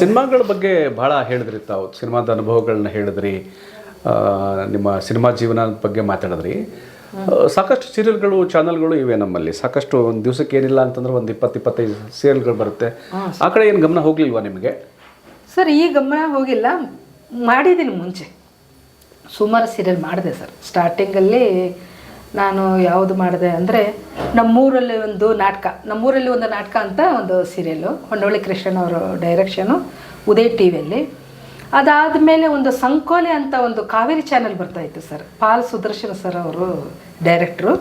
ಸಿನಿಮಾಗಳ ಬಗ್ಗೆ ಭಾಳ ಹೇಳಿದ್ರಿ ತಾವು. ಸಿನಿಮಾದ ಅನುಭವಗಳನ್ನ ಹೇಳಿದ್ರಿ. ನಿಮ್ಮ ಸಿನಿಮಾ ಜೀವನದ ಬಗ್ಗೆ ಮಾತಾಡಿದ್ರಿ. ಸಾಕಷ್ಟು ಸೀರಿಯಲ್ಗಳು ಚಾನಲ್ಗಳು ಇವೆ ನಮ್ಮಲ್ಲಿ. ಸಾಕಷ್ಟು ಒಂದು ದಿವಸಕ್ಕೆ ಏನಿಲ್ಲ ಅಂತಂದ್ರೆ ಒಂದು ಇಪ್ಪತ್ತು ಇಪ್ಪತ್ತೈದು ಸೀರಿಯಲ್ಗಳು ಬರುತ್ತೆ. ಆ ಕಡೆ ಏನು ಗಮನ ಹೋಗ್ಲಿಲ್ವಾ ನಿಮಗೆ? ಸರ್ ಈ ಗಮನ ಹೋಗಿಲ್ಲ. ಮಾಡಿದ್ದೀನಿ ಮುಂಚೆ. ಸುಮಾರು ಸೀರಿಯಲ್ ಮಾಡಿದೆ ಸರ್. ಸ್ಟಾರ್ಟಿಂಗಲ್ಲಿ ನಾನು ಯಾವುದು ಮಾಡಿದೆ ಅಂದರೆ ನಮ್ಮೂರಲ್ಲಿ ಒಂದು ನಾಟಕ. ನಮ್ಮೂರಲ್ಲಿ ಒಂದು ನಾಟಕ ಅಂತ ಒಂದು ಸೀರಿಯಲ್ಲು ಹೊಂಡೊಳ್ಳಿ ಕೃಷ್ಣನ್ ಅವರು ಡೈರೆಕ್ಷನು ಉದಯ್ ಟಿ ವಿಯಲ್ಲಿ ಅದಾದಮೇಲೆ ಒಂದು ಸಂಕೋಲೆ ಅಂತ ಒಂದು ಕಾವೇರಿ ಚಾನೆಲ್ ಬರ್ತಾಯಿತ್ತು ಸರ್ ಪಾಲ್ ಸುದರ್ಶನ್ ಸರ್ ಅವರು ಡೈರೆಕ್ಟ್ರು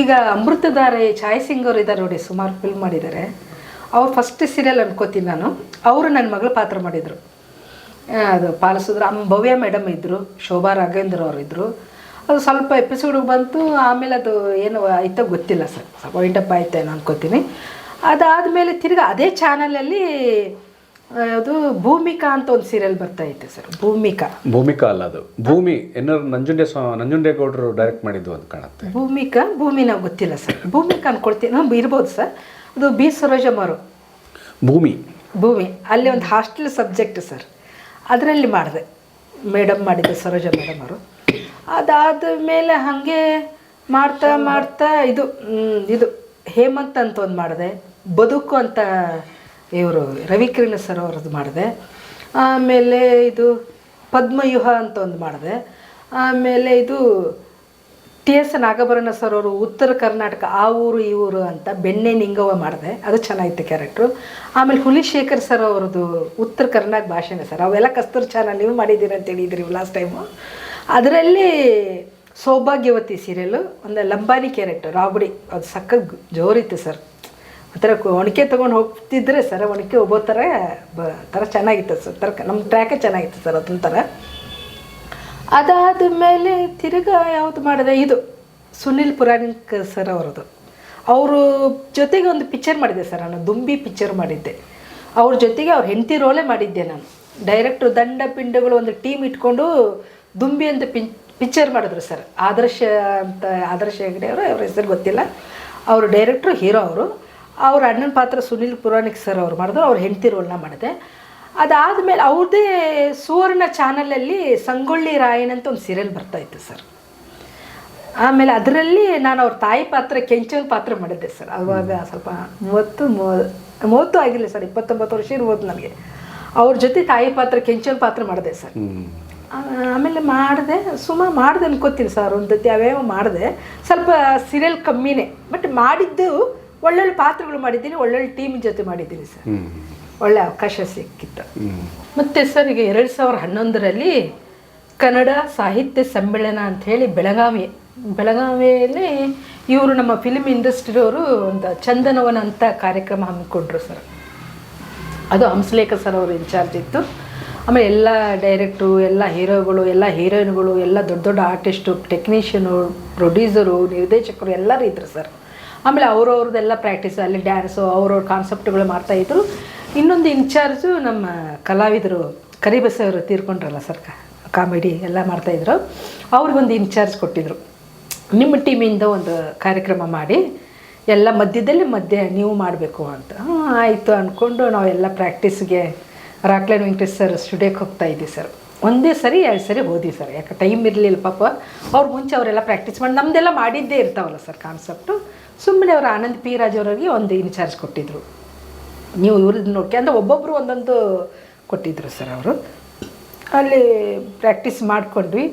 ಈಗ ಅಮೃತಧಾರೆ ಛಾಯ್ ಸಿಂಗ್ ಅವರು ಇದ್ದಾರೆ ನೋಡಿ, ಸುಮಾರು ಫಿಲ್ಮ್ ಮಾಡಿದ್ದಾರೆ. ಅವ್ರು ಫಸ್ಟ್ ಸೀರಿಯಲ್ ಅನ್ಕೋತೀನಿ ನಾನು. ಅವರು ನನ್ನ ಮಗಳು ಪಾತ್ರ ಮಾಡಿದರು. ಅದು ಪಾಲಿಸಿದ್ರು ಅಮ್ಮ ಭವ್ಯ ಮೇಡಮ್ ಇದ್ದರು ಶೋಭಾ ರಾಘವೇಂದ್ರ ಅವರು ಇದ್ದರು ಅದು ಸ್ವಲ್ಪ ಎಪಿಸೋಡಿಗೆ ಬಂತು ಆಮೇಲೆ ಅದು ಏನು ಆಯ್ತೋ ಗೊತ್ತಿಲ್ಲ ಸರ್. ಸ್ವಲ್ಪ ವೈಂಡಪ್ ಆಯ್ತೇನೋ ಅನ್ಕೋತೀನಿ. ಅದಾದಮೇಲೆ ತಿರ್ಗಿ ಅದೇ ಚಾನಲಲ್ಲಿ ಅದು ಭೂಮಿಕಾ ಅಂತ ಒಂದು ಸೀರಿಯಲ್ ಬರ್ತಾ ಇತ್ತು ಸರ್. ಭೂಮಿಕಾ. ಭೂಮಿಕಾ ಅಲ್ಲ ಅದು. ಭೂಮಿ ಏನಾದ್ರು ನಂಜುಂಡೆ ನಂಜುಂಡೆ ನಂಜುಂಡೇಗೌಡರು ಡೈರೆಕ್ಟ್ ಮಾಡಿದ್ದು ಅಂತ ಕಾಣುತ್ತೆ. ಭೂಮಿಕಾ? ಭೂಮಿ ನಾವು ಗೊತ್ತಿಲ್ಲ ಸರ್. ಭೂಮಿಕಾ ಅನ್ಕೊಳ್ತೀನಿ. ನಮ್ಗೆ ಇರ್ಬೋದು ಸರ್. ಅದು ಬಿ ಸರೋಜಮ್ ಅವರು ಭೂಮಿ. ಭೂಮಿ. ಅಲ್ಲಿ ಒಂದು ಹಾಸ್ಟೆಲ್ ಸಬ್ಜೆಕ್ಟ್ ಸರ್. ಅದರಲ್ಲಿ ಮಾಡಿದೆ. ಮೇಡಮ್ ಮಾಡಿದ್ದೆ ಸರೋಜ ಮೇಡಮ್ ಅವರು. ಅದಾದ ಮೇಲೆ ಹಾಗೆ ಮಾಡ್ತಾ ಮಾಡ್ತಾ ಇದು ಇದು ಹೇಮಂತ್ ಅಂತ ಒಂದು ಮಾಡಿದೆ ಬದುಕು ಅಂತ ಇವರು ರವಿಕಿರಣ ಸರ್ ಅವ್ರದ್ದು ಮಾಡಿದೆ. ಆಮೇಲೆ ಇದು ಪದ್ಮಯುಹ ಅಂತ ಒಂದು ಮಾಡಿದೆ. ಆಮೇಲೆ ಇದು ಟಿ ಎಸ್ ನಾಗಭರಣ ಸರ್ ಅವರು ಉತ್ತರ ಕರ್ನಾಟಕ ಆ ಊರು ಈ ಊರು ಅಂತ ಬೆಣ್ಣೆ ನಿಂಗವ ಮಾಡಿದೆ. ಅದು ಚೆನ್ನಾಗಿತ್ತು ಕ್ಯಾರೆಕ್ಟ್ರು. ಆಮೇಲೆ ಹುಲಿಶೇಖರ್ ಸರ್ ಅವ್ರದ್ದು ಉತ್ತರ ಕರ್ನಾಟಕ ಭಾಷೆನೇ ಸರ್ ಅವೆಲ್ಲ ಕಸ್ತೂರ್ ಚಾನಲ್ ನೀವು ಮಾಡಿದ್ದೀರಿ ಅಂತ ಹೇಳಿದ್ರಿ ಲಾಸ್ಟ್ ಟೈಮು ಅದರಲ್ಲಿ ಸೌಭಾಗ್ಯವತಿ ಸೀರಿಯಲ್ಲು ಒಂದು ಲಂಬಾನಿ ಕ್ಯಾರೆಕ್ಟರ್ ರಾಬಡಿ ಅದು ಸಕ್ಕ ಜೋರಿತ್ತು ಸರ್ ಒಂಥರ ಒಣಕೆ ತೊಗೊಂಡು ಹೋಗ್ತಿದ್ರೆ ಸರ್ ಒಣಕೆ ಒಬ್ಬೋ ಥರ ಬ ಥರ ಚೆನ್ನಾಗಿತ್ತು ಸರ್ ತರ ನಮ್ಮ ಟ್ರ್ಯಾಕೇ ಚೆನ್ನಾಗಿತ್ತು ಸರ್ ಅದೊಂಥರ ಅದಾದ ಮೇಲೆ ತಿರ್ಗಾ ಯಾವುದು ಮಾಡಿದೆ? ಇದು ಸುನಿಲ್ ಪುರಾಣಿಕ್ ಸರ್ ಅವರದು. ಅವರು ಜೊತೆಗೆ ಒಂದು ಪಿಕ್ಚರ್ ಮಾಡಿದ್ದೆ ಸರ್ ನಾನು ದುಂಬಿ ಪಿಕ್ಚರ್ ಮಾಡಿದ್ದೆ. ಅವ್ರ ಜೊತೆಗೆ ಅವ್ರ ಹೆಂಡತಿ ರೋಲೇ ಮಾಡಿದ್ದೆ ನಾನು. ಡೈರೆಕ್ಟ್ರು ದಂಡ ಪಿಂಡಗಳು ಒಂದು ಟೀಮ್ ಇಟ್ಕೊಂಡು ದುಂಬಿ ಅಂತ ಪಿನ್ ಪಿಕ್ಚರ್ ಮಾಡಿದ್ರು ಸರ್ ಆದರ್ಶ ಅಂತ, ಆದರ್ಶ ಹೆಗಡೆ ಅವರು ಹೆಸರು ಗೊತ್ತಿಲ್ಲ. ಅವರು ಡೈರೆಕ್ಟ್ರು ಹೀರೋ ಅವರು. ಅವ್ರ ಅಣ್ಣನ ಪಾತ್ರ ಸುನೀಲ್ ಪುರಾಣಿಕ್ ಸರ್ ಅವ್ರು ಮಾಡಿದ್ರು. ಅವ್ರ ಹೆಂಡತಿ ರೋಲ್ನ ಮಾಡಿದೆ. ಅದಾದಮೇಲೆ ಅವ್ರದ್ದೇ ಸುವರ್ಣ ಚಾನಲಲ್ಲಿ ಸಂಗೊಳ್ಳಿ ರಾಯನ್ ಅಂತ ಒಂದು ಸೀರಿಯಲ್ ಬರ್ತಾಯಿತ್ತು ಸರ್ ಆಮೇಲೆ ಅದರಲ್ಲಿ ನಾನು ಅವ್ರ ತಾಯಿ ಪಾತ್ರ ಕೆಂಚನ ಪಾತ್ರ ಮಾಡಿದ್ದೆ ಸರ್ ಅವಾಗ ಸ್ವಲ್ಪ ಮೂವತ್ತು ಮೂವ- ಮೂವತ್ತು ಆಗಿಲ್ಲ ಸರ್ ಇಪ್ಪತ್ತೊಂಬತ್ತು ವರ್ಷ ಇರ್ಬೋದು ನನಗೆ ಅವ್ರ ಜೊತೆ ತಾಯಿ ಪಾತ್ರ ಕೆಂಚನ ಪಾತ್ರ ಮಾಡಿದೆ ಸರ್ ಆಮೇಲೆ ಮಾಡಿದೆ ಸುಮಾರು ಮಾಡಿದೆ ಅನ್ಕೋತೀನಿ ಸರ್ ಒಂದು ಸತಿ ಯಾವ್ಯಾವ ಮಾಡಿದೆ. ಸ್ವಲ್ಪ ಸೀರಿಯಲ್ ಕಮ್ಮಿನೇ ಬಟ್ ಮಾಡಿದ್ದು ಒಳ್ಳೊಳ್ಳೆ ಪಾತ್ರಗಳು ಮಾಡಿದ್ದೀನಿ ಒಳ್ಳೊಳ್ಳೆ ಟೀಮ್ ಜೊತೆ ಮಾಡಿದ್ದೀನಿ ಸರ್. ಒಳ್ಳೆ ಅವಕಾಶ ಸಿಕ್ಕಿತ್ತು. ಮತ್ತು ಸರ್ ಈಗ ಎರಡು ಸಾವಿರ ಹನ್ನೊಂದರಲ್ಲಿ ಕನ್ನಡ ಸಾಹಿತ್ಯ ಸಮ್ಮೇಳನ ಅಂತ ಹೇಳಿ ಬೆಳಗಾವಿ ಬೆಳಗಾವಿಯಲ್ಲಿ ಇವರು ನಮ್ಮ ಫಿಲ್ಮ್ ಇಂಡಸ್ಟ್ರಿಯವರು ಒಂದು ಚಂದನವನ ಅಂತ ಕಾರ್ಯಕ್ರಮ ಹಮ್ಮಿಕೊಂಡ್ರು ಸರ್. ಅದು ಹಂಸಲೇಖ ಸರ್ ಅವರು ಇನ್ಚಾರ್ಜ್ ಇತ್ತು. ಆಮೇಲೆ ಎಲ್ಲ ಡೈರೆಕ್ಟ್ರು ಎಲ್ಲ ಹೀರೋಗಳು, ಎಲ್ಲ ಹೀರೋಯಿನ್ಗಳು, ಎಲ್ಲ ದೊಡ್ಡ ದೊಡ್ಡ ಆರ್ಟಿಸ್ಟು ಟೆಕ್ನಿಷಿಯನು ಪ್ರೊಡ್ಯೂಸರು ನಿರ್ದೇಶಕರು ಎಲ್ಲರೂ ಇದ್ದರು ಸರ್ ಆಮೇಲೆ ಅವ್ರವ್ರದ್ದೆಲ್ಲ ಪ್ರಾಕ್ಟೀಸ್ ಅಲ್ಲಿ ಡ್ಯಾನ್ಸು ಅವ್ರವ್ರ ಕಾನ್ಸೆಪ್ಟ್ಗಳು ಮಾಡ್ತಾಯಿದ್ರು ಇನ್ನೊಂದು ಇನ್ಚಾರ್ಜು ನಮ್ಮ ಕಲಾವಿದರು ಕರಿಬಸವರು ತೀರ್ಕೊಂಡ್ರಲ್ಲ ಸರ್ ಕಾಮಿಡಿ ಎಲ್ಲ ಮಾಡ್ತಾಯಿದ್ರು ಅವ್ರಿಗೊಂದು ಇನ್ಚಾರ್ಜ್ ಕೊಟ್ಟಿದ್ರು. ನಿಮ್ಮ ಟೀಮಿಂದ ಒಂದು ಕಾರ್ಯಕ್ರಮ ಮಾಡಿ, ಎಲ್ಲ ಮಧ್ಯದಲ್ಲಿ ಮಧ್ಯೆ ನೀವು ಮಾಡಬೇಕು ಅಂತ. ಆಯಿತು ಅಂದ್ಕೊಂಡು ನಾವೆಲ್ಲ ಪ್ರಾಕ್ಟೀಸ್ಗೆ ರಾಕ್ಲೈನ್ ವೆಂಕಟೇಶ್ ಸರ್ ಸ್ಟುಡಿಯೋಕ್ಕೆ ಹೋಗ್ತಾ ಇದ್ದೀವಿ ಸರ್. ಒಂದೇ ಸರಿ, ಎರಡು ಸರಿ ಹೋದಿ ಸರ್. ಯಾಕೆ ಟೈಮ್ ಇರಲಿಲ್ಲ ಪಾಪ. ಅವ್ರು ಮುಂಚೆ ಅವರೆಲ್ಲ ಪ್ರಾಕ್ಟೀಸ್ ಮಾಡಿ ನಮ್ಮದೆಲ್ಲ ಮಾಡಿದ್ದೇ ಇರ್ತಾವಲ್ಲ ಸರ್ ಕಾನ್ಸೆಪ್ಟು ಸುಮ್ಮನೆ ಅವರು ಆನಂದ್ ಪಿ ರಾಜ್ ಅವರಿಗೆ ಒಂದು ಇನ್ಚಾರ್ಜ್ ಕೊಟ್ಟಿದ್ರು. ನೀವು ಇವ್ರದ್ದು ನೋಡ್ಕೆ, ಅಂದರೆ ಒಬ್ಬೊಬ್ಬರು ಒಂದೊಂದು ಕೊಟ್ಟಿದ್ದರು ಸರ್ ಅವರು. ಅಲ್ಲಿ ಪ್ರಾಕ್ಟೀಸ್ ಮಾಡಿಕೊಂಡ್ವಿ.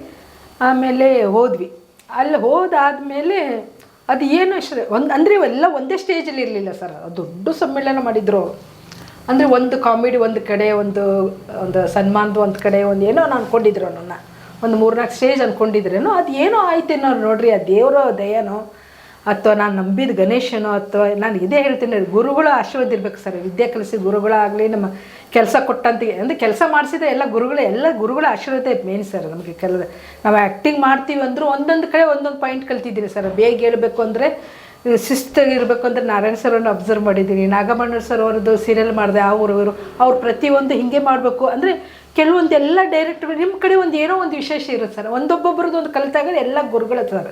ಆಮೇಲೆ ಹೋದ್ವಿ. ಅಲ್ಲಿ ಹೋದಾದಮೇಲೆ ಅದು ಏನು ಒಂದು, ಅಂದರೆ ಎಲ್ಲ ಒಂದೇ ಸ್ಟೇಜಲ್ಲಿ ಇರಲಿಲ್ಲ ಸರ್. ದೊಡ್ಡ ಸಮ್ಮೇಳನ ಮಾಡಿದ್ರು ಅಂದರೆ ಒಂದು ಕಾಮಿಡಿ ಒಂದು ಕಡೆ, ಒಂದು ಒಂದು ಸನ್ಮಾನದ ಒಂದು ಕಡೆ, ಒಂದು ಏನೋ ನಾನು ಅನ್ಕೊಂಡಿದ್ರು ನನ್ನ ಒಂದು ಮೂರ್ನಾಲ್ಕು ಸ್ಟೇಜ್ ಅಂದ್ಕೊಂಡಿದ್ರೇನೋ ಅದು ಏನೋ ಆಯ್ತೇನೋ ನೋಡ್ರಿ, ಆ ದೇವರೋ ದಯನೋ, ಅಥವಾ ನಾನು ನಂಬಿದ ಗಣೇಶನೋ, ಅಥವಾ ನಾನು ಇದೇ ಹೇಳ್ತೀನಿ, ಗುರುಗಳು ಆಶೀರ್ವಾದ ಇರ್ಬೇಕು ಸರ್. ವಿದ್ಯೆ ಕಲಿಸಿದ ಗುರುಗಳಾಗಲಿ, ನಮ್ಮ ಕೆಲಸ ಕೊಟ್ಟಂತ ಅಂದರೆ ಕೆಲಸ ಮಾಡಿಸಿದ ಎಲ್ಲ ಗುರುಗಳು, ಎಲ್ಲ ಗುರುಗಳ ಆಶೀರ್ವಾದ ಮೇನ್ ಸರ್. ನಮಗೆ ಕೆಲ ನಾವು ಆ್ಯಕ್ಟಿಂಗ್ ಮಾಡ್ತೀವಿ ಅಂದರೂ ಒಂದೊಂದು ಕಡೆ ಒಂದೊಂದು ಪಾಯಿಂಟ್ ಕಲ್ತಿದ್ದೀನಿ ಸರ್. ಬೇಗ ಹೇಳಬೇಕು ಅಂದರೆ ಶಿಸ್ತಾಗಿರ್ಬೇಕು ಅಂದರೆ ನಾರಾಯಣ ಸರ್ವನ್ನು ಅಬ್ಸರ್ವ್ ಮಾಡಿದ್ದೀನಿ. ನಾಗಮಣ್ಣ ಸರ್ ಅವರದ್ದು ಸೀರಿಯಲ್ ಮಾಡಿದೆ, ಆ ಊರವರು ಅವ್ರು ಪ್ರತಿಯೊಂದು ಹಿಂಗೆ ಮಾಡಬೇಕು. ಅಂದರೆ ಕೆಲವೊಂದು ಎಲ್ಲ ಡೈರೆಕ್ಟರ್ ನಿಮ್ಮ ಕಡೆ ಒಂದು ಏನೋ ಒಂದು ವಿಶೇಷ ಇರುತ್ತೆ ಸರ್. ಒಂದೊಬ್ಬೊಬ್ಬರದ್ದು ಒಂದು ಕಲಿತಾಗ ಎಲ್ಲ ಗುರುಗಳ ಸರ್.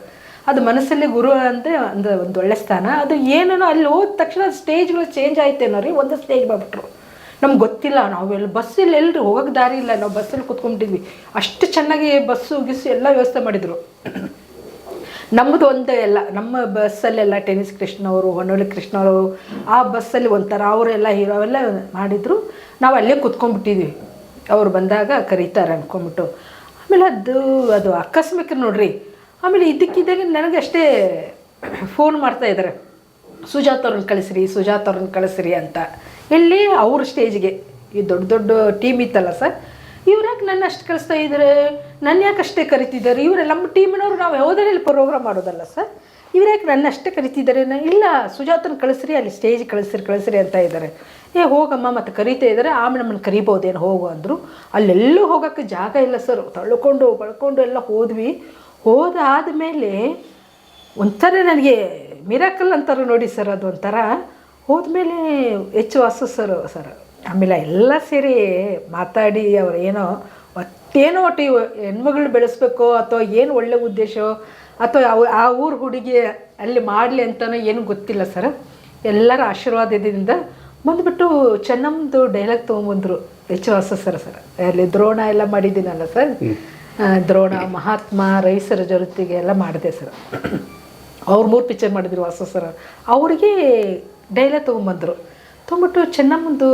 ಅದು ಮನಸ್ಸಲ್ಲಿ ಗುರು ಅಂದರೆ ಒಂದು ಒಂದು ಒಳ್ಳೆ ಸ್ಥಾನ. ಅದು ಏನೇನೋ ಅಲ್ಲಿ ಹೋದ ತಕ್ಷಣ ಸ್ಟೇಜ್ಗಳು ಚೇಂಜ್ ಆಯ್ತೇನೋ ರೀ ಒಂದು ಸ್ಟೇಜ್ ಬಂದ್ಬಿಟ್ರು ನಮ್ಗೆ ಗೊತ್ತಿಲ್ಲ ನಾವೆಲ್ಲ ಬಸ್ಸಲ್ಲಿ ಎಲ್ಲರೂ ಹೋಗೋಕೆ ದಾರಿ ಇಲ್ಲ. ನಾವು ಬಸ್ಸಲ್ಲಿ ಕುತ್ಕೊಂಡ್ಬಿಟ್ಟಿದ್ವಿ. ಅಷ್ಟು ಚೆನ್ನಾಗಿ ಬಸ್ಸು ಗಿಸ್ಸು ಎಲ್ಲ ವ್ಯವಸ್ಥೆ ಮಾಡಿದರು. ನಮ್ಮದು ಒಂದೇ ಎಲ್ಲ, ನಮ್ಮ ಬಸ್ಸಲ್ಲೆಲ್ಲ ಟೆನಿಸ್ ಕೃಷ್ಣ ಅವರು ಹೊನ್ನೊಳ್ಳಿ ಕೃಷ್ಣ ಅವರು ಆ ಬಸ್ಸಲ್ಲಿ ಒಂಥರ ಅವರೆಲ್ಲ ಹೀರೋ ಅವೆಲ್ಲ ಮಾಡಿದರು. ನಾವು ಅಲ್ಲೇ ಕುತ್ಕೊಂಡ್ಬಿಟ್ಟಿದ್ವಿ. ಅವ್ರು ಬಂದಾಗ ಕರೀತಾರೆ ಅಂದ್ಕೊಂಬಿಟ್ಟು ಆಮೇಲೆ ಅದು ಅದು ಆಕಸ್ಮಿಕ ನೋಡ್ರಿ. ಆಮೇಲೆ ಇದಕ್ಕಿದ್ದಾಗ ನನಗೆ ಅಷ್ಟೇ ಫೋನ್ ಮಾಡ್ತಾ ಇದ್ದಾರೆ ಸುಜಾತ್ ಅವ್ರನ್ನ ಕಳಿಸ್ರಿ, ಸುಜಾತ್ ಅವ್ರನ್ನ ಕಳಿಸ್ರಿ ಅಂತ. ಇಲ್ಲಿ ಅವ್ರ ಸ್ಟೇಜ್ಗೆ ಈ ದೊಡ್ಡ ದೊಡ್ಡ ಟೀಮ್ ಇತ್ತಲ್ಲ ಸರ್ ಇವ್ರು ಯಾಕೆ ನನ್ನ ಅಷ್ಟು ಕಳಿಸ್ತಾ ಇದ್ದಾರೆ ನನ್ನ ಯಾಕೆ ಅಷ್ಟೇ ಕರಿತಿದ್ದಾರೆ? ಇವರೆಲ್ಲ ನಮ್ಮ ಟೀಮಿನವ್ರು ನಾವು ಯಾವುದರಲ್ಲಿ ಪ್ರೋಗ್ರಾಮ್ ಮಾಡೋದಲ್ಲ ಸರ್? ಇವ್ರ್ಯಾಕೆ ನನ್ನ ಅಷ್ಟೇ ಕರಿತಿದ್ದಾರೆ ಇಲ್ಲ, ಸುಜಾತನ ಕಳಿಸ್ರಿ, ಅಲ್ಲಿ ಸ್ಟೇಜ್ ಕಳಿಸ್ರಿ ಕಳಿಸ್ರಿ ಅಂತ ಇದ್ದಾರೆ ಏ, ಹೋಗಮ್ಮ, ಮತ್ತು ಕರಿತಾ ಇದ್ದಾರೆ ಆಮೇಲೆ ನಮ್ಮನ್ನು ಕರಿಬೋದೇನು? ಹೋಗು ಅಂದರು. ಅಲ್ಲೆಲ್ಲೂ ಹೋಗೋಕ್ಕೆ ಜಾಗ ಇಲ್ಲ ಸರ್. ತಳ್ಕೊಂಡು, ಬಳ್ಕೊಂಡು ಎಲ್ಲ ಹೋದ್ವಿ. ಹೋದಾದ ಮೇಲೆ ಒಂಥರ ನನಗೆ ಮಿರಾಕಲ್ ಅಂತಾರೆ ನೋಡಿ ಸರ್ ಅದು ಒಂಥರ ಹೋದ್ಮೇಲೆ ಹೆಚ್ಚು ವಾಸು ಸರ್ ಸರ್. ಆಮೇಲೆ ಎಲ್ಲ ಸೇರಿ ಮಾತಾಡಿ ಅವ್ರು ಏನೋ ಮತ್ತೇನೋ ಒಟ್ಟು ಹೆಣ್ಮಗಳು ಬೆಳೆಸ್ಬೇಕು ಅಥವಾ ಏನು ಒಳ್ಳೆ ಉದ್ದೇಶ ಅಥವಾ ಅವು ಆ ಊರು ಹುಡುಗಿ ಅಲ್ಲಿ ಮಾಡಲಿ ಅಂತಲೂ ಏನು ಗೊತ್ತಿಲ್ಲ ಸರ್. ಎಲ್ಲರ ಆಶೀರ್ವಾದದಿಂದ ಬಂದುಬಿಟ್ಟು ಚೆನ್ನಮ್ಮದು ಡೈಲಾಗ್ ತೊಗೊಂಬಂದರು ಹೆಚ್ಚು ಹೊಸ ಸರ್ ಸರ್. ಅಲ್ಲಿ ದ್ರೋಣ ಎಲ್ಲ ಮಾಡಿದ್ದೀನಲ್ಲ ಸರ್. ದ್ರೋಣ ಮಹಾತ್ಮ ರೈಸರ ಜೊತೆಗೆ ಎಲ್ಲ ಮಾಡಿದೆ ಸರ್. ಅವ್ರು ಮೂರು ಪಿಕ್ಚರ್ ಮಾಡಿದ್ರು ಹೊಸ ಸರ್. ಅವರಿಗೆ ಡೈಲಾಗ್ ತೊಗೊಂಬಂದರು. ತೊಗೊಂಬಿಟ್ಟು ಚೆನ್ನಮ್ಮಂದು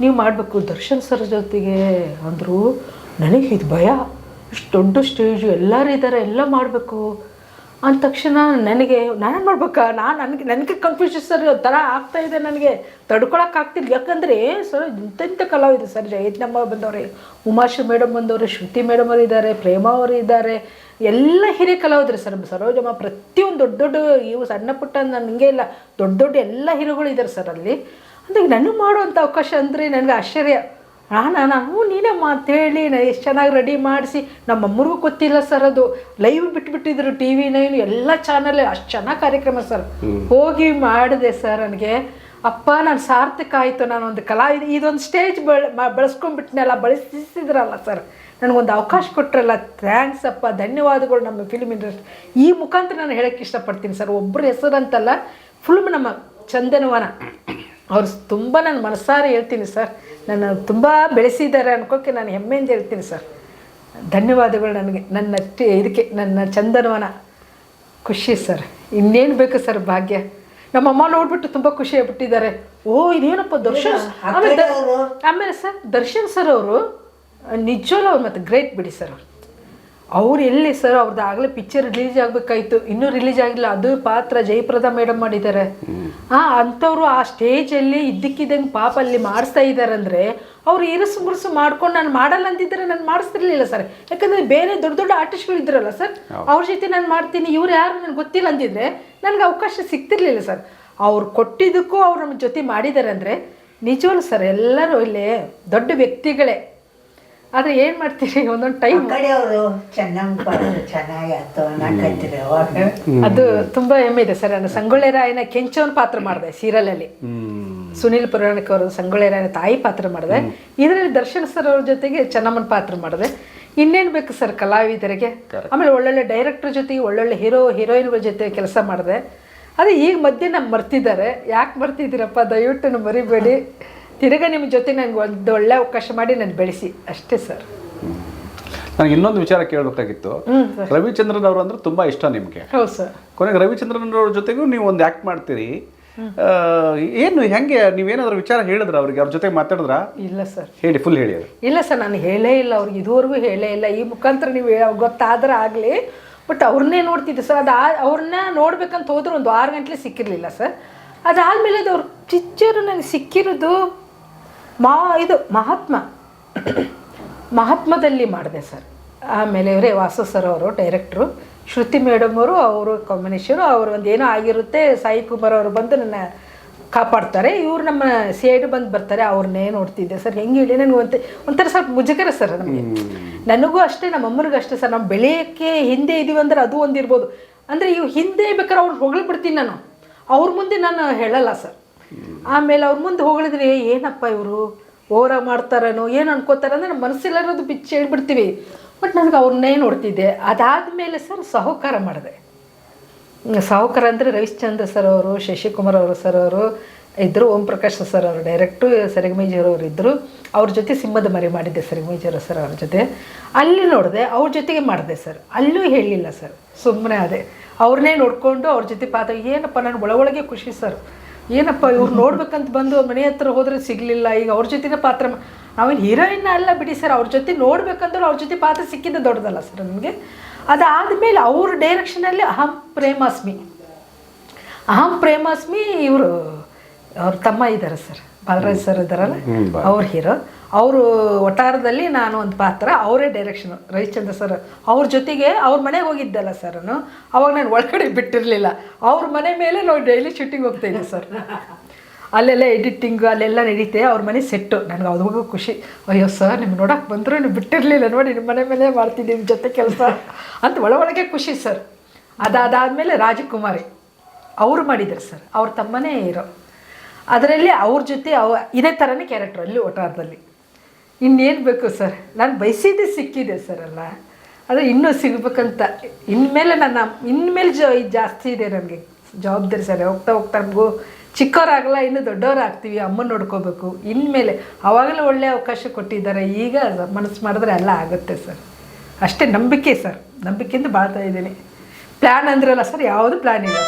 ನೀವು ಮಾಡಬೇಕು, ದರ್ಶನ್ ಸರ್ ಜೊತೆಗೆ ಅಂದರು, ನನಗೆ ಇದು ಭಯ. ಇಷ್ಟು ದೊಡ್ಡ ಸ್ಟೇಜು ಎಲ್ಲರೂ ಇದ್ದಾರೆ ಎಲ್ಲ ಮಾಡಬೇಕು. ಅಂದ ತಕ್ಷಣ ನನಗೆ, ನಾನು ಮಾಡ್ಬೇಕಾ? ನಾನು ನನಗೆ ನನಗೆ ಕನ್ಫ್ಯೂಷನ್ ಸರ್ ಥರ ಇದೆ ನನಗೆ. ತಡ್ಕೊಳಕ್ಕೆ ಆಗ್ತಿಲ್ಲ. ಯಾಕಂದರೆ, ಸರ್ ಇಂತೆಂಥ ಕಲಾವಿದೆ ಸರ್ ಜಯತ್ನಮ್ಮ ಬಂದವ್ರೆ ಉಮಾಶ್ರೀ ಮೇಡಮ್ ಬಂದವ್ರೆ, ಶ್ರುತಿ ಮೇಡಮ್ ಅವರು ಇದ್ದಾರೆ, ಪ್ರೇಮ ಅವರು ಇದ್ದಾರೆ. ಎಲ್ಲ ಹಿರಿಯ ಕಲಾವಿದ್ರು ಸರ್, ಸರೋಜಮ್ಮ, ಪ್ರತಿಯೊಂದು ದೊಡ್ಡ ದೊಡ್ಡ ಇವು ಸಣ್ಣ ಪುಟ್ಟ ನನಗೆ ಇಲ್ಲ. ದೊಡ್ಡ ದೊಡ್ಡ ಎಲ್ಲ ಹೀರೋಗಳು ಇದ್ದಾರೆ ಸರ್ ಅಲ್ಲಿ. ಅಂದರೆ ನನಗೆ ಮಾಡುವಂಥ ಅವಕಾಶ ಅಂದರೆ ನನಗೆ ಆಶ್ಚರ್ಯ. ನಾನು ಹ್ಞೂ ನೀನೇ ಮಾತೇಳಿ ನಾನು ಎಷ್ಟು ಚೆನ್ನಾಗಿ ರೆಡಿ ಮಾಡಿಸಿ. ನಮ್ಮ ಅಮ್ಮರಿಗೂ ಗೊತ್ತಿಲ್ಲ ಸರ್ ಅದು. ಲೈವ್ ಬಿಟ್ಬಿಟ್ಟಿದ್ರು ಟಿ ವಿ ನೈನ್ ಎಲ್ಲ ಚಾನಲ್ ಅಷ್ಟು ಚೆನ್ನಾಗಿ ಕಾರ್ಯಕ್ರಮ ಸರ್ ಹೋಗಿ ಮಾಡಿದೆ ಸರ್ ನನಗೆ. ಅಪ್ಪ ನಾನು ಸಾರ್ಥಕ ಆಯಿತು. ನಾನು ಒಂದು ಕಲಾ ಇದೊಂದು ಸ್ಟೇಜ್ ಬಳ ಬಳಸ್ಕೊಂಡ್ಬಿಟ್ನಲ್ಲ ಬಳಸಿದ್ರಲ್ಲ ಸರ್ ನನಗೊಂದು ಅವಕಾಶ ಕೊಟ್ಟರಲ್ಲ ಥ್ಯಾಂಕ್ಸ್ ಅಪ್ಪ. ಧನ್ಯವಾದಗಳು ನಮ್ಮ ಫಿಲ್ಮ್ ಇಂಡಸ್ಟ್ರಿ ಈ ಮುಖಾಂತರ ನಾನು ಹೇಳೋಕ್ಕೆ ಇಷ್ಟಪಡ್ತೀನಿ ಸರ್ ಒಬ್ಬರ ಹೆಸರಂತಲ್ಲ ಫುಲ್ ನಮ್ಮ ಚಂದನವನ. ಅವ್ರು ತುಂಬ ನಾನು ಮನಸಾರೆ ಹೇಳ್ತೀನಿ ಸರ್. ನನ್ನ ತುಂಬ ಬೆಳೆಸಿದ್ದಾರೆ ಅನ್ಕೋಕೆ ನಾನು ಹೆಮ್ಮೆಯಿಂದ ಹೇಳ್ತೀನಿ ಸರ್. ಧನ್ಯವಾದಗಳು ನನಗೆ. ನನ್ನ ಇದಕ್ಕೆ ನನ್ನ ಚಂದನವನ. ಖುಷಿ ಸರ್. ಇನ್ನೇನು ಬೇಕು ಸರ್ ಭಾಗ್ಯ. ನಮ್ಮ ಅಮ್ಮ ನೋಡ್ಬಿಟ್ಟು ತುಂಬ ಖುಷಿ ಆಗ್ಬಿಟ್ಟಿದ್ದಾರೆ. ಓ ಇದೇನಪ್ಪ ದರ್ಶನ್ ಆಮೇಲೆ ಆಮೇಲೆ ಸರ್ ದರ್ಶನ್ ಸರ್ ಅವರು ನಿಜವಲ್ಲ ಅವ್ರು ಮತ್ತೆ ಗ್ರೇಟ್ ಬಿಡಿ ಸರ್ ಅವ್ರು. ಅವ್ರು ಎಲ್ಲಿ ಸರ್ ಅವ್ರದ್ದು ಆಗಲೇ ಪಿಕ್ಚರ್ ರಿಲೀಸ್ ಆಗಬೇಕಾಯ್ತು. ಇನ್ನೂ ರಿಲೀಸ್ ಆಗಿಲ್ಲ. ಅದು ಪಾತ್ರ ಜಯಪ್ರದಾ ಮೇಡಮ್ ಮಾಡಿದ್ದಾರೆ. ಆ ಅಂಥವ್ರು ಆ ಸ್ಟೇಜಲ್ಲಿ ಇದ್ದಕ್ಕಿದ್ದಂಗೆ ಪಾಪ ಅಲ್ಲಿ ಮಾಡಿಸ್ತಾ ಇದ್ದಾರೆ ಅಂದರೆ ಅವ್ರು ಇರಸು ಮುರುಸು ಮಾಡ್ಕೊಂಡು ನಾನು ಮಾಡಲ್ಲ ಅಂತಿದ್ರೆ ನಾನು ಮಾಡಿಸ್ತಿರ್ಲಿಲ್ಲ ಸರ್. ಯಾಕಂದರೆ ಬೇರೆ ದೊಡ್ಡ ದೊಡ್ಡ ಆರ್ಟಿಸ್ಟ್ಗಳು ಇದ್ರಲ್ಲ ಸರ್. ಅವ್ರ ಜೊತೆ ನಾನು ಮಾಡ್ತೀನಿ. ಇವ್ರು ಯಾರು ನನಗೆ ಗೊತ್ತಿಲ್ಲ ಅಂದಿದ್ರೆ ನನಗೆ ಅವಕಾಶ ಸಿಗ್ತಿರ್ಲಿಲ್ಲ ಸರ್. ಅವ್ರು ಕೊಟ್ಟಿದ್ದಕ್ಕೂ ಅವ್ರು ನಮ್ಮ ಜೊತೆ ಮಾಡಿದ್ದಾರೆ ಅಂದರೆ ನಿಜವಲ್ಲ ಸರ್ ಎಲ್ಲರೂ ಇಲ್ಲಿ ದೊಡ್ಡ ವ್ಯಕ್ತಿಗಳೇ. ಆದರೆ ಏನು ಮಾಡ್ತೀರಿ? ಒಂದೊಂದು ಟೈಮ್ ಕಡೆಯವರು ಚೆನ್ನಾಗಿ ಪಾತ್ರ ಚೆನ್ನಾಗಿ ಆಯ್ತು ಅನ್ನಕತ್ತಿರಿ ಅವಾಗ ಅದು ತುಂಬಾ ಹೆಮ್ಮೆ ಇದೆ ಸರ್. ನಾನು ಸಂಗೊಳ್ಳಿ ರಾಯನ ಕೆಂಚವನ್ ಪಾತ್ರ ಮಾಡಿದೆ ಸೀರಿಯಲಲ್ಲಿ. ಸುನಿಲ್ ಪುರಾಣಿಕ್ ಅವರು ಸಂಗೊಳ್ಳಿ ರಾಯನ ತಾಯಿ ಪಾತ್ರ ಮಾಡಿದೆ. ಇದರಲ್ಲಿ ದರ್ಶನ್ ಸರ್ ಅವ್ರ ಜೊತೆಗೆ ಚೆನ್ನಮ್ಮನ ಪಾತ್ರ ಮಾಡಿದೆ. ಇನ್ನೇನು ಬೇಕು ಸರ್ ಕಲಾವಿದರಿಗೆ? ಆಮೇಲೆ ಒಳ್ಳೊಳ್ಳೆ ಡೈರೆಕ್ಟರ್ ಜೊತೆಗೆ ಒಳ್ಳೊಳ್ಳೆ ಹೀರೋ ಹೀರೋಯಿನ್ಗಳ ಜೊತೆ ಕೆಲಸ ಮಾಡಿದೆ. ಅದೇ ಈಗ ಮಧ್ಯೆ ನಮ್ಮ ಮರ್ತಿದ್ದಾರೆ. ಯಾಕೆ ಮರ್ತಿದ್ದೀರಪ್ಪ? ದಯವಿಟ್ಟು ಮರಿಬೇಡಿ. ತಿರ್ಗಾ ನಿಮ್ಮ ಜೊತೆ ನನಗೆ ಒಂದು ಒಳ್ಳೆ ಅವಕಾಶ ಮಾಡಿ ನಾನು ಬೆಳೆಸಿ. ಅಷ್ಟೇ ಸರ್. ನನಗೆ ಇನ್ನೊಂದು ವಿಚಾರ ಕೇಳಬೇಕಾಗಿತ್ತು. ರವಿಚಂದ್ರನ್ ಅವರು ಅಂದ್ರೆ ತುಂಬಾ ಇಷ್ಟ ನಿಮಗೆ. ಹೌದು ಸರ್. ಕೊನೆಗೆ ರವಿಚಂದ್ರನ್ ಅವ್ರ ಜೊತೆಗೂ ನೀವು ಒಂದು ಆ್ಯಕ್ಟ್ ಮಾಡ್ತೀರಿ. ಏನು ಹೆಂಗೆ ನೀವೇನಾದ್ರೂ ವಿಚಾರ ಹೇಳಿದ್ರ ಅವ್ರಿಗೆ? ಅವ್ರ ಜೊತೆ ಮಾತಾಡಿದ್ರ? ಇಲ್ಲ ಸರ್. ಹೇಳಿ ಫುಲ್ ಹೇಳಿ ಇಲ್ಲ ಸರ್ ನಾನು ಹೇಳೇ ಇಲ್ಲ. ಅವ್ರಿಗೆ ಇದುವರೆಗೂ ಹೇಳೇ ಇಲ್ಲ. ಈ ಮುಖಾಂತರ ನೀವು ಗೊತ್ತಾದ್ರೆ ಆಗಲಿ. ಬಟ್ ಅವ್ರನ್ನೇ ನೋಡ್ತಿದ್ದೆ ಸರ್. ಅದು ಅವ್ರನ್ನ ನೋಡ್ಬೇಕಂತ ಹೋದ್ರೆ ಒಂದು ಆರು ಗಂಟಲೆ ಸಿಕ್ಕಿರಲಿಲ್ಲ ಸರ್. ಅದಾದಮೇಲೆ ಅದು ಅವ್ರ ಚಿಚ್ಚರು ನನಗೆ ಸಿಕ್ಕಿರೋದು ಮಾ ಇದು ಮಹಾತ್ಮ. ಮಹಾತ್ಮದಲ್ಲಿ ಮಾಡಿದೆ ಸರ್. ಆಮೇಲೆ ಇವರೇ ವಾಸು ಸರ್ ಅವರು ಡೈರೆಕ್ಟ್ರು. ಶ್ರುತಿ ಮೇಡಮ್ ಅವರು ಅವರು ಕಾಂಬಿನೇಷನು ಅವರು ಒಂದು ಏನೋ ಆಗಿರುತ್ತೆ ಸಾಯಿ ಕುಮಾರ್ ಅವರು ಬಂದು ನನ್ನ ಕಾಪಾಡ್ತಾರೆ. ಇವ್ರು ನಮ್ಮ ಸಿ ಐ ಡಿ ಬಂದು ಬರ್ತಾರೆ ಅವ್ರನ್ನೇ ನೋಡ್ತಿದ್ದೆ ಸರ್. ಹೆಂಗೆ ಹೇಳಿ ನನಗೆ ಒಂದು ಒಂಥರ ಸ್ವಲ್ಪ ಮುಜುಗರ ಸರ್ ನಮಗೆ. ನನಗೂ ಅಷ್ಟೇ ನಮ್ಮ ಅಮ್ಮನಿಗೂ ಅಷ್ಟೇ ಸರ್. ನಾವು ಬೆಳೆಯೋಕ್ಕೆ ಹಿಂದೆ ಇದೀವಿ ಅಂದ್ರೆ ಅದು ಒಂದಿರ್ಬೋದು. ಅಂದರೆ ಇವು ಹಿಂದೆ ಬೇಕಾದ್ರೆ ಅವ್ರು ಹೊಗಳ್ಬಿಡ್ತೀನಿ ನಾನು. ಅವ್ರ ಮುಂದೆ ನಾನು ಹೇಳಲ್ಲ ಸರ್. ಆಮೇಲೆ ಅವ್ರ ಮುಂದೆ ಹೊಗಳಿದ್ರೆ ಏನಪ್ಪ ಇವರು? ಓರ ಮಾಡ್ತಾರನೋ? ಏನು ಅನ್ಕೋತಾರೆ? ಅಂದರೆ ನಮ್ಮ ಮನಸ್ಸೆಲ್ಲರೋದು ಬಿಚ್ಚಿ ಹೇಳ್ಬಿಡ್ತೀವಿ. ಬಟ್ ನನಗೆ ಅವ್ರನ್ನೇ ನೋಡ್ತಿದ್ದೆ ಅದಾದಮೇಲೆ ಸರ್ ಸಹಕಾರ ಮಾಡಿದೆ. ಸಾಹುಕಾರ ಅಂದರೆ ರವಿಶ್ಚಂದ್ರ ಸರ್ ಅವರು, ಶಶಿಕುಮಾರ್ ಅವರು ಸರ್ ಅವರು ಇದ್ದರು ಓಂ ಪ್ರಕಾಶ್ ಸರ್ ಅವರು, ಡೈರೆಕ್ಟು ಸರಿಗಮೇಜಿಯವರು ಇದ್ದರು ಅವ್ರ ಜೊತೆ ಸಿಂಹದ ಮರಿ ಮಾಡಿದ್ದೆ ಸರಿಗಮೇಜಿಯವರು ಸರ್ ಅವ್ರ ಜೊತೆ. ಅಲ್ಲಿ ನೋಡಿದೆ, ಅವ್ರ ಜೊತೆಗೆ ಮಾಡಿದೆ ಸರ್. ಅಲ್ಲೂ ಹೇಳಿಲ್ಲ ಸರ್. ಸುಮ್ಮನೆ ಅದೇ. ಅವ್ರನ್ನೇ ನೋಡಿಕೊಂಡು ಅವ್ರ ಜೊತೆ ಪಾತ್ರ. ಏನಪ್ಪ ನಾನು ಒಳಗೊಳಗೆ ಒಳಗೆ ಖುಷಿ ಸರ್. ಏನಪ್ಪ ಇವ್ರು ನೋಡ್ಬೇಕಂತ ಬಂದು ಮನೆ ಹತ್ರ ಹೋದ್ರೆ ಸಿಗಲಿಲ್ಲ. ಈಗ ಅವ್ರ ಜೊತೆನೇ ಪಾತ್ರ ಅವನ್ ಹೀರೋಯಿನ್ ಅಲ್ಲ ಬಿಡಿ ಸರ್ ಅವ್ರ ಜೊತೆ ನೋಡ್ಬೇಕಂದ್ರೆ ಅವ್ರ ಜೊತೆ ಪಾತ್ರ ಸಿಕ್ಕಿದ್ದು ದೊಡ್ಡದಲ್ಲ ಸರ್ ನಮಗೆ. ಅದಾದಮೇಲೆ ಅವ್ರ ಡೈರೆಕ್ಷನಲ್ಲಿ ಅಹಂ ಪ್ರೇಮಾಸ್ಮಿ. ಅಹಂ ಪ್ರೇಮಾಸ್ಮಿ ಇವರು ಅವ್ರ ತಮ್ಮ ಇದ್ದಾರೆ ಸರ್ ಬಾಲರಾಜ್ ಸರ್ ಇದ್ದಾರಲ್ಲ? ಅವ್ರ ಹೀರೋ ಅವರು ಒಟ್ಟಾರದಲ್ಲಿ ನಾನು ಒಂದು ಪಾತ್ರ ಅವರೇ ಡೈರೆಕ್ಷನ್ ರವಿಚಂದ್ರ ಸರ್ ಅವ್ರ ಜೊತೆಗೆ ಅವ್ರ ಮನೆಗೆ ಹೋಗಿದ್ದಲ್ಲ ಸರ್ ನಾನು ಅವಾಗ ನಾನು ಒಳಗಡೆ ಬಿಟ್ಟಿರಲಿಲ್ಲ. ಅವ್ರ ಮನೆ ಮೇಲೆ ನಾವು ಡೈಲಿ ಶೂಟಿಂಗ್ ಹೋಗ್ತಾ ಇದ್ದೆ ಸರ್ ಅಲ್ಲೆಲ್ಲ ಎಡಿಟಿಂಗ್ ಅಲ್ಲೆಲ್ಲ ನಡೀತೆ ಅವ್ರ ಮನೆ ಸೆಟ್ಟು ನನಗೆ ಅವಾಗ ಖುಷಿ. ಅಯ್ಯೋ ಸರ್ ನಿಮ್ಗೆ ನೋಡಕ್ಕೆ ಬಂದರೂ ನೀವು ಬಿಟ್ಟಿರಲಿಲ್ಲ ನೋಡಿ ನಿಮ್ಮ ಮನೆ ಮೇಲೆ ಮಾಡ್ತೀನಿ ನಿಮ್ಮ ಜೊತೆ ಕೆಲಸ ಅಂತ ಒಳ ಒಳಗೆ ಖುಷಿ ಸರ್ ಅದಾದಾದಮೇಲೆ ರಾಜಕುಮಾರಿ ಅವರು ಮಾಡಿದ್ದಾರೆ ಸರ್ ಅವ್ರ ತಮ್ಮನೇ ಇರೋ ಅದರಲ್ಲಿ ಅವ್ರ ಜೊತೆ ಅವ ಇದೇ ಥರನೇ ಕ್ಯಾರೆಕ್ಟ್ರ್ ಅಲ್ಲಿ ಒಟಾರದಲ್ಲಿ ಇನ್ನೇನು ಬೇಕು ಸರ್? ನಾನು ಬಯಸಿದ್ದೆ ಸಿಕ್ಕಿದೆ ಸರ್ ಅಲ್ಲ. ಅದು ಇನ್ನೂ ಸಿಗ್ಬೇಕಂತ. ಇನ್ಮೇಲೆ ನನ್ನ, ಇನ್ಮೇಲೆ ಜ ಜಾಸ್ತಿ ಇದೆ ನನಗೆ. ಜವಾಬ್ದಾರಿ ಸರ್, ಹೋಗ್ತಾ ಹೋಗ್ತಾ ನಮಗೂ ಚಿಕ್ಕವರಾಗಲ್ಲ ಇನ್ನು ದೊಡ್ಡವರಾಗ್ತೀವಿ, ಅಮ್ಮನ ನೋಡ್ಕೋಬೇಕು. ಇನ್ಮೇಲೆ ಅವಾಗಲೂ ಒಳ್ಳೆ ಅವಕಾಶ ಕೊಟ್ಟಿದ್ದಾರೆ, ಈಗ ಮನಸ್ಸು ಮಾಡಿದ್ರೆ ಎಲ್ಲ ಆಗುತ್ತೆ ಸರ್. ಅಷ್ಟೇ ನಂಬಿಕೆ ಸರ್. ನಂಬಿಕೆಯಿಂದ ಬಾಳ್ತಾ ಇದ್ದೀನಿ. ಪ್ಲ್ಯಾನ್ ಅಂದ್ರಲ್ಲ ಸರ್, ಯಾವುದು ಪ್ಲ್ಯಾನ್ ಇಲ್ಲ